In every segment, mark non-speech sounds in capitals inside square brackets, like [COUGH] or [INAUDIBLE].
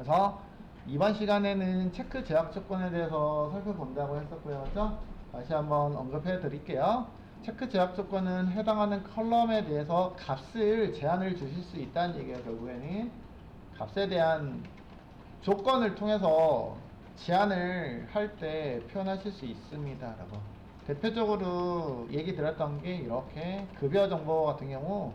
그래서 이번 시간에는 체크 제약 조건에 대해서 살펴본다고 했었고요. 그죠? 다시 한번 언급해 드릴게요. 체크 제약 조건은 해당하는 컬럼에 대해서 값을 제한을 주실 수 있다는 얘기예요. 결국에는 값에 대한 조건을 통해서 제한을 할 때 표현하실 수 있습니다 라고. 대표적으로 얘기 드렸던 게 이렇게 급여 정보 같은 경우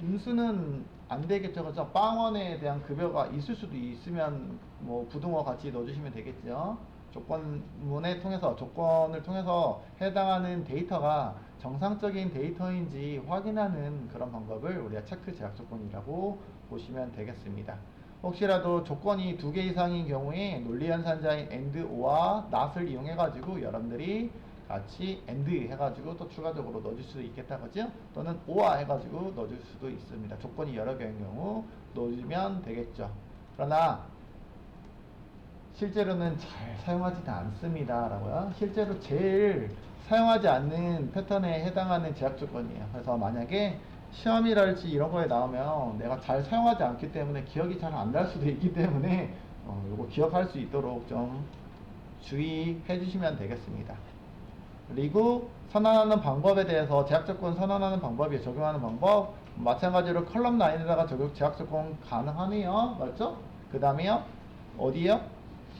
인수는 안 되겠죠. 그죠? 빵원에 대한 급여가 있을 수도 있으면 뭐 부등호 같이 넣어주시면 되겠죠. 조건문에 통해서 조건을 통해서 해당하는 데이터가 정상적인 데이터인지 확인하는 그런 방법을 우리가 체크 제약 조건이라고 보시면 되겠습니다. 혹시라도 조건이 두 개 이상인 경우에 논리연산자인 and, or와 not을 이용해 가지고 여러분들이 같이 and 해가지고 또 추가적으로 넣어줄 수도 있겠다 그죠? 또는 or 해가지고 넣어줄 수도 있습니다. 조건이 여러 개인 경우 넣어주면 되겠죠. 그러나 실제로는 잘 사용하지도 않습니다. 라고요. 실제로 제일 사용하지 않는 패턴에 해당하는 제약 조건이에요. 그래서 만약에 시험이랄지 이런 거에 나오면 내가 잘 사용하지 않기 때문에 기억이 잘 안 날 수도 있기 때문에 어, 이거 기억할 수 있도록 좀 주의해 주시면 되겠습니다. 그리고 선언하는 방법에 대해서 제약 조건 선언하는 방법이 적용하는 방법 마찬가지로 컬럼 라인에다가 적용 제약 조건 가능하네요. 맞죠? 그 다음에요. 어디요?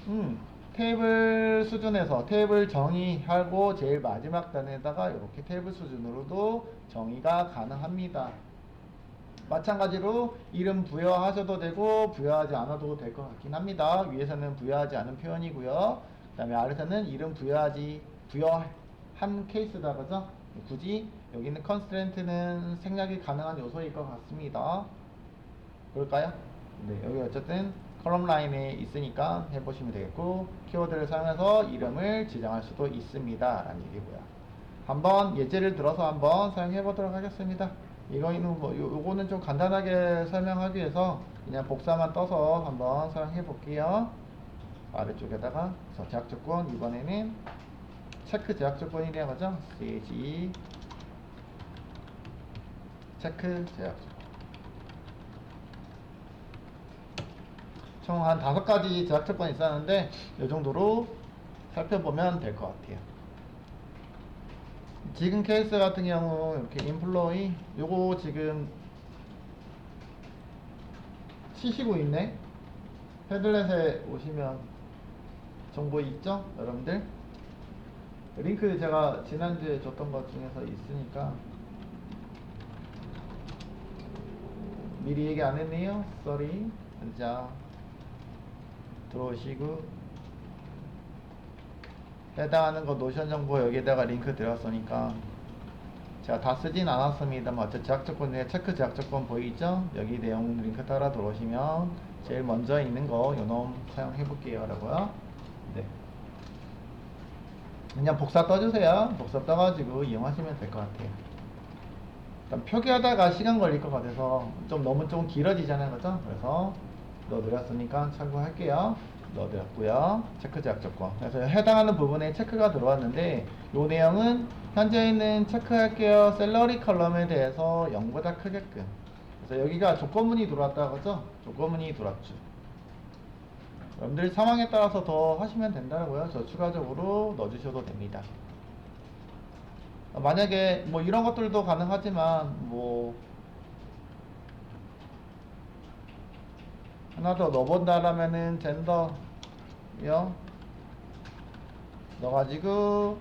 음, 테이블 수준에서 테이블 정의하고 제일 마지막 단에다가 이렇게 테이블 수준으로도 정의가 가능합니다. 마찬가지로 이름 부여하셔도 되고 부여하지 않아도 될 것 같긴 합니다. 위에서는 부여하지 않은 표현이고요. 그 다음에 아래서는 이름 부여하지 부여 한 케이스다 그죠? 굳이 여기는 컨스트렌트는 생략이 가능한 요소일 것 같습니다. 그럴까요? 네, 여기 어쨌든 컬럼 라인에 있으니까 해보시면 되겠고 키워드를 사용해서 이름을 지정할 수도 있습니다 라는 얘기고요 한번 예제를 들어서 한번 사용해 보도록 하겠습니다 이거는 뭐 요, 요거는 좀 간단하게 설명하기 위해서 그냥 복사만 떠서 한번 사용해 볼게요 아래쪽에다가 제약 조건 이번에는 체크 제약 조건이래요 그죠? CG 체크 제약 조건 총 한 다섯 가지 제약 조건이 있었는데 이 정도로 살펴보면 될 것 같아요. 지금 케이스 같은 경우 이렇게 인플로이 요거 지금 치시고 있네. 헤들렛에 오시면 정보 있죠, 여러분들? 링크 제가 지난주에 줬던 것 중에서 있으니까 미리 얘기 안 했네요. 쏘리. 자, 들어오시고 해당하는 거 노션 정보 여기다가 링크 드렸으니까 제가 다 쓰진 않았습니다만 어째 제약 조건 중에 체크 제약 조건 보이죠? 여기 내용 링크 따라 들어오시면 제일 먼저 있는 거 요놈 사용해 볼게요 라고요 네. 그냥 복사 떠주세요 복사 떠가지고 이용하시면 될 것 같아요 일단 표기하다가 시간 걸릴 것 같아서 좀 너무 좀 길어지잖아요 그죠? 그래서 넣어드렸으니까 참고할게요. 넣어드렸고요. 체크 제약 조건. 그래서 해당하는 부분에 체크가 들어왔는데 이 내용은 현재 있는 체크할게요. 셀러리 컬럼에 대해서 0보다 크게끔. 그래서 여기가 조건문이 들어왔다 그죠? 조건문이 들어왔죠. 여러분들 상황에 따라서 더 하시면 된다고요. 저 추가적으로 넣어주셔도 됩니다. 만약에 뭐 이런 것들도 가능하지만 뭐 하나 더 넣어본다라면은 젠더요 넣어가지고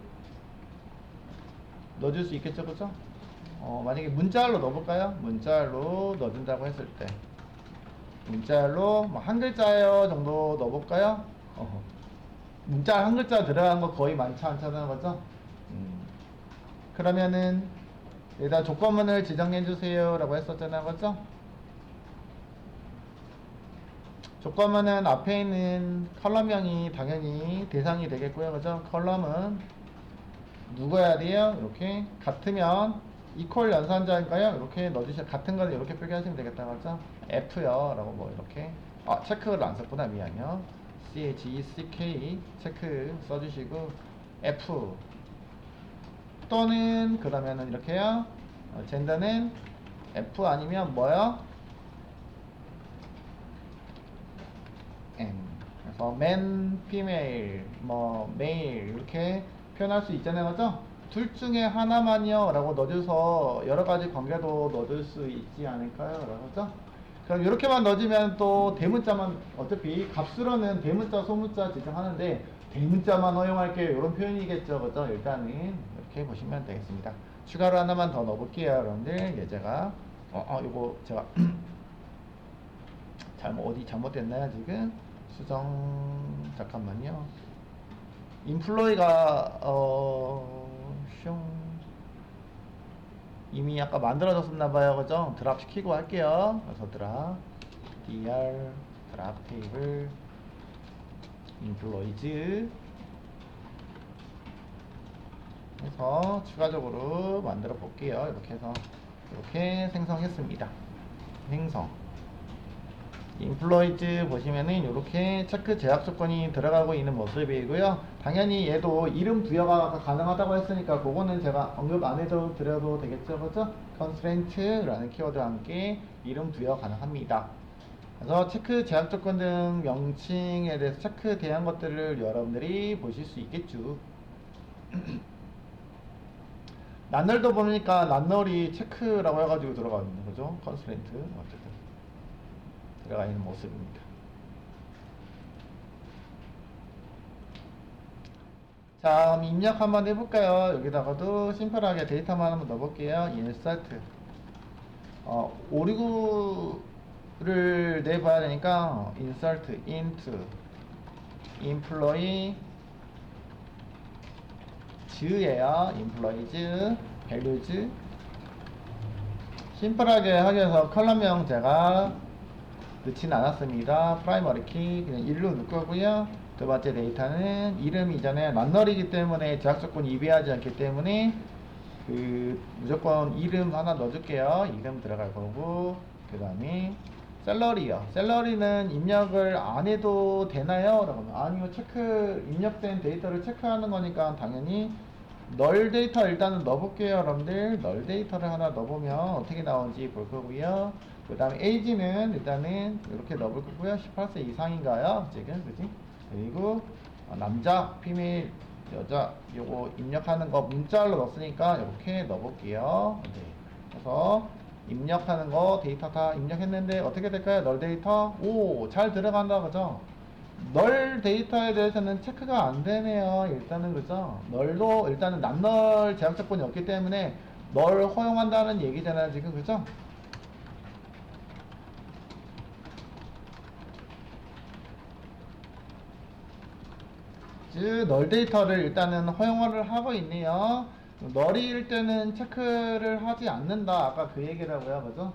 넣어줄 수 있겠죠 그죠? 어 만약에 문자열로 넣어볼까요? 문자열로 넣어준다고 했을 때 문자열로 뭐 한 글자예요 정도 넣어볼까요? 어허. 문자 한 글자 들어간 거 거의 많지 않잖아요 그죠? 음. 그러면은 여기다 조건문을 지정해 주세요 라고 했었잖아요 그죠? 조건문은 앞에 있는 컬럼명이 당연히 대상이 되겠고요. 그죠? 컬럼은 누구야 돼요? 이렇게 같으면 이퀄 연산자일까요? 이렇게 넣어주셔 같은 걸 이렇게 표기하시면 되겠다. 그죠? F요. 라고 뭐 이렇게 아 체크를 안 썼구나. 미안요. C H E C K 체크 써주시고 F 또는 그러면은 이렇게요. 어, 젠더는 F 아니면 뭐요? N 그래서 man, female, 뭐 male 이렇게 표현할 수 있잖아요, 그죠? 둘 중에 하나만요 라고 넣어줘서 여러 가지 관계도 넣어줄 수 있지 않을까요? 그죠? 그럼 이렇게만 넣어주면 또 대문자만 어차피 값으로는 대문자, 소문자 지정하는데 대문자만 허용할게요 이런 표현이겠죠, 그죠? 일단은 이렇게 보시면 되겠습니다. 추가로 하나만 더 넣어볼게요, 여러분들. 예제가 어, 어, 이거 제가 [CLEARS THROAT] 잘못 어디 잘못됐나요 지금? 수정 잠깐만요. 인플로이가 어 슝. 이미 아까 만들어졌었나 봐요. 그죠? 드랍 시키고 할게요. 그래서 드랍 dr 드랍 테이블 인플로이즈 해서 추가적으로 만들어 볼게요. 이렇게 해서 이렇게 생성했습니다. 생성. 인플로이즈 보시면은 이렇게 체크 제약 조건이 들어가고 있는 모습이고요. 당연히 얘도 이름 부여가 가능하다고 했으니까 그거는 제가 언급 안 해도 드려도 되겠죠, 그죠? constraint라는 키워드와 함께 이름 부여 가능합니다. 그래서 체크 제약 조건 등 명칭에 대해서 체크 대한 것들을 여러분들이 보실 수 있겠죠. [CLEARS THROAT] 란널도 보니까 란널이 체크라고 해가지고 들어가 있는 거죠. 컨스트레인트 어쨌든 들어가 있는 모습입니다. 자, 입력 한번 해볼까요? 여기다가도 심플하게 데이터만 한번 넣어볼게요. insert. 어, 569를 내봐야 되니까 insert int employee 즈예요. employees values 심플하게 하기 위해서 컬럼명 제가 넣진 않았습니다. 프라이머리 키 그냥 1로 넣을 거고요. 두 번째 데이터는 이름 이전에 란널이기 때문에 제약 조건이 이배하지 않기 때문에 그 무조건 이름 하나 넣어줄게요. 이름 들어갈 거고 그 다음에 셀러리요. 셀러리는 입력을 안 해도 되나요? 라고 아니요 체크 입력된 데이터를 체크하는 거니까 당연히 널 데이터 일단은 넣어볼게요 여러분들 널 데이터를 하나 넣어보면 어떻게 나오는지 볼 거고요 그 다음에 에이지는 일단은 이렇게 넣어볼 거고요 18세 이상인가요 지금 그지 그리고 어, 남자 피메일 여자 요거 입력하는 거 문자로 넣었으니까 이렇게 넣어볼게요 네. 그래서 입력하는 거 데이터 다 입력했는데 어떻게 될까요 널 데이터 오 잘 들어간다 그죠 널 데이터에 대해서는 체크가 안 되네요. 일단은 그죠? 널도 일단은 남널 제약 조건이 없기 때문에 널 허용한다는 얘기잖아요. 지금 그죠? 즉, 널 데이터를 일단은 허용을 하고 있네요. 널일 때는 체크를 하지 않는다. 아까 그 얘기라고요. 그죠?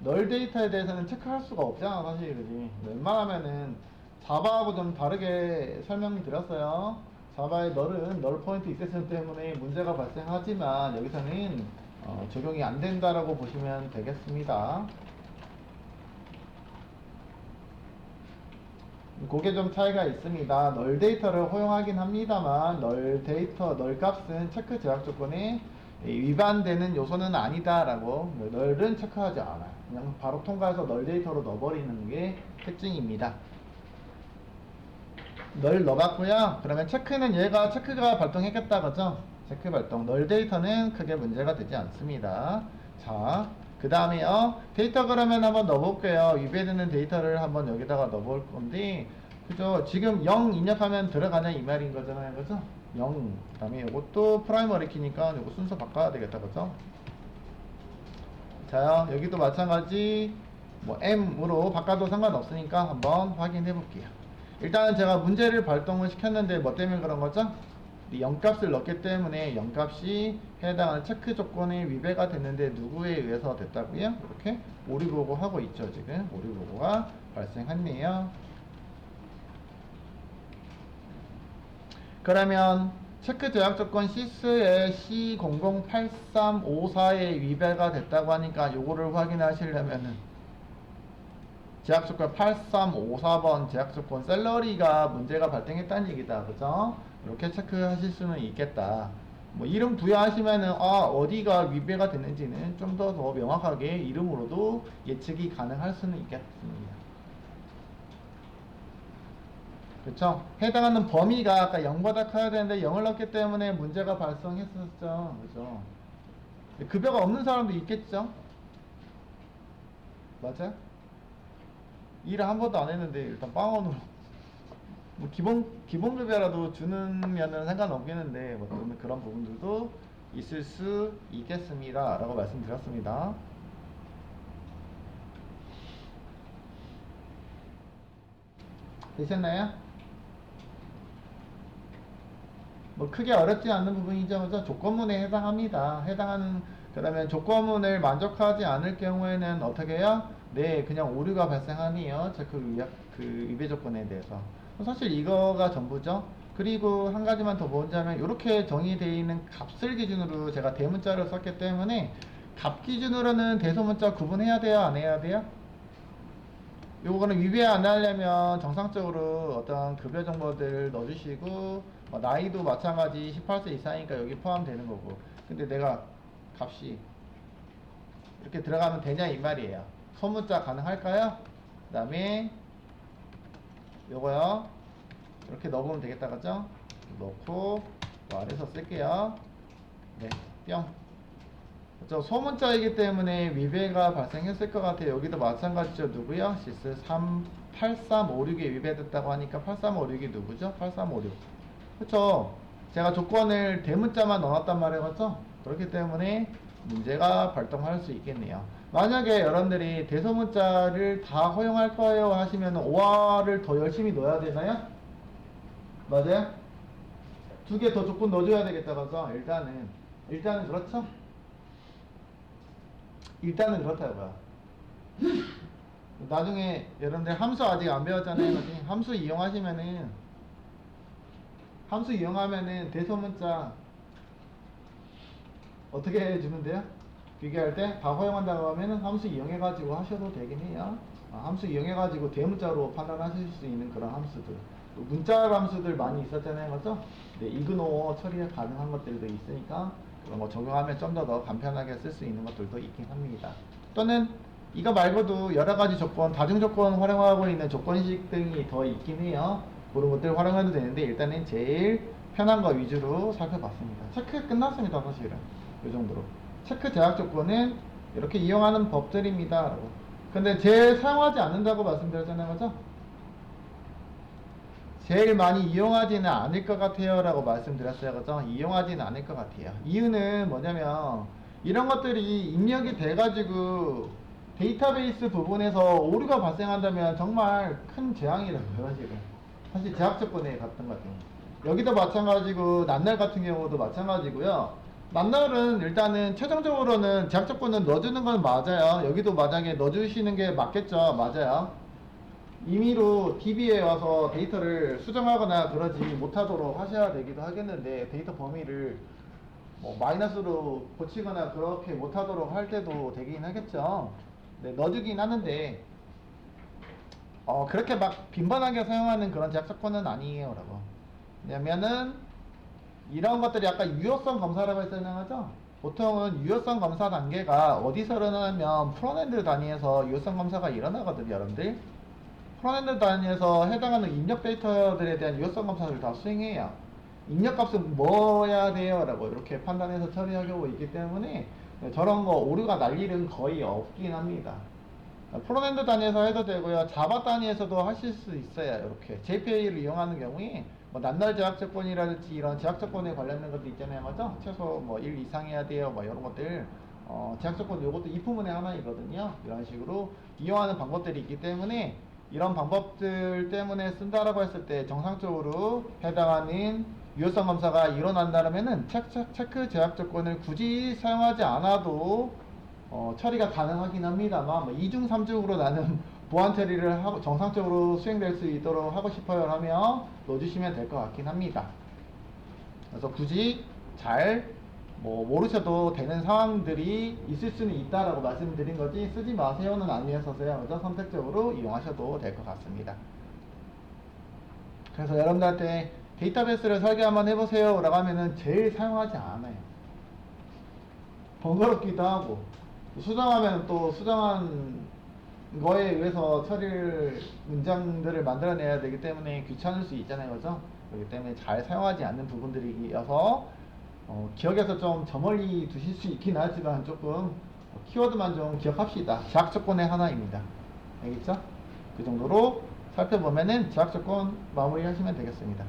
널 데이터에 대해서는 체크할 수가 없잖아. 사실 그지? 웬만하면은 자바하고 좀 다르게 설명을 드렸어요. 자바의 널은 널 포인트 익세션 때문에 문제가 발생하지만 여기서는 어, 적용이 안 된다라고 보시면 되겠습니다. 그게 좀 차이가 있습니다. 널 데이터를 허용하긴 합니다만 널 데이터, 널 값은 체크 제약 조건에 위반되는 요소는 아니다라고 널은 체크하지 않아요. 그냥 바로 통과해서 널 데이터로 넣어버리는 게 특징입니다. 널 넣어봤고요. 그러면 체크는 얘가 체크가 발동했겠다 그죠? 체크 발동. 널 데이터는 크게 문제가 되지 않습니다. 자, 그 다음에요. 데이터 그러면 한번 넣어볼게요. 위배되는 데이터를 한번 여기다가 넣어볼 건데, 그죠? 지금 0 입력하면 들어가냐 이 말인 거잖아요. 그죠? 0. 그 다음에 이것도 프라이머리 키니까 이거 순서 바꿔야 되겠다. 그죠? 자요. 여기도 마찬가지 뭐 M으로 바꿔도 상관없으니까 한번 확인해 볼게요. 일단은 제가 문제를 발동을 시켰는데 뭐 때문에 그런 거죠? 0값을 넣기 때문에 0값이 해당하는 체크 조건에 위배가 됐는데 누구에 의해서 됐다고요? 이렇게 오류 보고 하고 있죠 지금 오류 보고가 발생했네요 그러면 체크 제약 조건 시스에 C008354에 위배가 됐다고 하니까 요거를 확인하시려면은 제약 조건 8354번 제약 조건 셀러리가 문제가 발생했다는 얘기다. 그죠? 이렇게 체크하실 수는 있겠다. 뭐 이름 부여하시면은 아 어디가 위배가 됐는지는 좀 더 더 명확하게 이름으로도 예측이 가능할 수는 있겠습니다. 그렇죠? 해당하는 범위가 아까 0보다 커야 되는데 0을 넣기 때문에 문제가 발생했었죠. 그죠? 급여가 없는 사람도 있겠죠? 맞아요? 일을 한 번도 안 했는데 일단 빵원으로 뭐 기본 기본 급여라도 주는 면은 상관없겠는데 뭐또 그런 부분들도 있을 수 있겠습니다라고 말씀드렸습니다. 되셨나요? 뭐 크게 어렵지 않는 부분이죠. 그죠? 조건문에 해당합니다. 해당하는 그러면 조건문을 만족하지 않을 경우에는 어떻게 해요? 네, 그냥 오류가 발생하네요. 위약 그 위배 조건에 대해서. 사실 이거가 전부죠. 그리고 한 가지만 더 보자면 이렇게 정의되어 있는 값을 기준으로 제가 대문자를 썼기 때문에 값 기준으로는 대소문자 구분해야 돼요, 안 해야 돼요? 요거는 위배 안 하려면 정상적으로 어떤 급여 정보들 넣어주시고 뭐 나이도 마찬가지 18세 이상이니까 여기 포함되는 거고 근데 내가 값이 이렇게 들어가면 되냐 이 말이에요 소문자 가능할까요? 그 다음에 요거요 이렇게 넣어보면 되겠다 그죠? 넣고 뭐 아래서 쓸게요 네뿅 그렇죠. 소문자이기 때문에 위배가 발생했을 것 같아요. 여기도 마찬가지죠. 누구요? 시스 3 8356에 위배됐다고 하니까 8356이 누구죠? 8356. 그렇죠. 제가 조건을 대문자만 넣었단 말이에요. 맞죠? 그렇기 때문에 문제가 발동할 수 있겠네요. 만약에 여러분들이 대소문자를 다 허용할 거예요 하시면 5화를 더 열심히 넣어야 되나요? 맞아요? 두 개 더 조건 넣어줘야 되겠다 그래서 일단은 일단은 그렇죠? 일단은 그렇다고요. 나중에 여러분들 함수 아직 안 배웠잖아요. 함수 이용하시면은 함수 이용하면은 대소문자 어떻게 해주면 돼요? 비교할 때 다 허용한다고 하면은 함수 이용해가지고 하셔도 되긴 해요. 아, 함수 이용해가지고 대문자로 판단하실 수 있는 그런 함수들. 또 문자 함수들 많이 있었잖아요. 그죠? 네, 이그노 처리 가능한 것들도 있으니까 그런 거 적용하면 좀 더 더 간편하게 쓸 수 있는 것들도 있긴 합니다. 또는 이거 말고도 여러 가지 조건, 다중 조건 활용하고 있는 조건식 등이 더 있긴 해요. 그런 것들 활용해도 되는데 일단은 제일 편한 거 위주로 살펴봤습니다. 체크 끝났습니다, 사실은. 이 정도로. 체크 제약 조건은 이렇게 이용하는 법들입니다. 근데 제일 사용하지 않는다고 말씀드렸잖아요, 그죠? 제일 많이 이용하지는 않을 것 같아요. 라고 말씀드렸어요. 그죠? 이용하지는 않을 것 같아요. 이유는 뭐냐면 이런 것들이 입력이 돼 가지고 데이터베이스 부분에서 오류가 발생한다면 정말 큰 재앙이라고요 사실 제약 조건에 같은 것 같아요. 여기도 마찬가지고 난날 같은 경우도 마찬가지고요 난날은 일단은 최종적으로는 제약 조건은 넣어주는 건 맞아요 여기도 만약에 넣어주시는 게 맞겠죠 맞아요 임의로 DB에 와서 데이터를 수정하거나 그러지 못하도록 하셔야 되기도 하겠는데 데이터 범위를 뭐 마이너스로 고치거나 그렇게 못하도록 할 때도 되긴 하겠죠. 네, 넣어주긴 하는데 어, 그렇게 막 빈번하게 사용하는 그런 제약 조건은 아니에요라고. 왜냐면은 이런 것들이 약간 유효성 검사라고 거죠. 보통은 유효성 검사 단계가 어디서 일어나냐면 프론엔드 단위에서 유효성 검사가 일어나거든요, 여러분들. 프론엔드 단위에서 해당하는 입력 데이터들에 대한 유효성 검사를 다 수행해요. 입력 값은 뭐야 돼요? 라고 이렇게 판단해서 처리하고 있기 때문에 저런 거 오류가 날 일은 거의 없긴 합니다. 프론엔드 단위에서 해도 되고요. 자바 단위에서도 하실 수 있어요. 이렇게 JPA를 이용하는 경우에 뭐 난날 제약 조건이라든지 이런 제약 조건에 관련된 것도 있잖아요. 맞죠? 최소 뭐 1 이상 해야 돼요. 뭐 이런 것들 어, 제약 조건 이것도 이품문의 하나이거든요. 이런 식으로 이용하는 방법들이 있기 때문에 이런 방법들 때문에 쓴다라고 했을 때 정상적으로 해당하는 유효성 검사가 일어난다면은 체크, 체크 제약 조건을 굳이 사용하지 않아도 어, 처리가 가능하긴 합니다만 뭐 2중 3중으로 나는 보안 처리를 하고 정상적으로 수행될 수 있도록 하고 싶어요 하면 넣어주시면 될 것 같긴 합니다. 그래서 굳이 잘 뭐 모르셔도 되는 상황들이 있을 수는 있다라고 말씀드린 거지 쓰지 마세요는 아니어서요. 그죠? 선택적으로 이용하셔도 될 것 같습니다. 그래서 여러분들한테 데이터베이스를 설계 한번 해보세요 라고 하면은 제일 사용하지 않아요. 번거롭기도 하고 수정하면 또 수정한 거에 의해서 처리를 문장들을 만들어내야 되기 때문에 귀찮을 수 있잖아요, 그죠? 그렇기 때문에 잘 사용하지 않는 부분들이어서 어, 기억에서 좀 저 멀리 두실 수 있긴 하지만 조금 키워드만 좀 기억합시다. 제약 조건의 하나입니다. 알겠죠? 그 정도로 살펴보면은 제약 조건 마무리하시면 되겠습니다.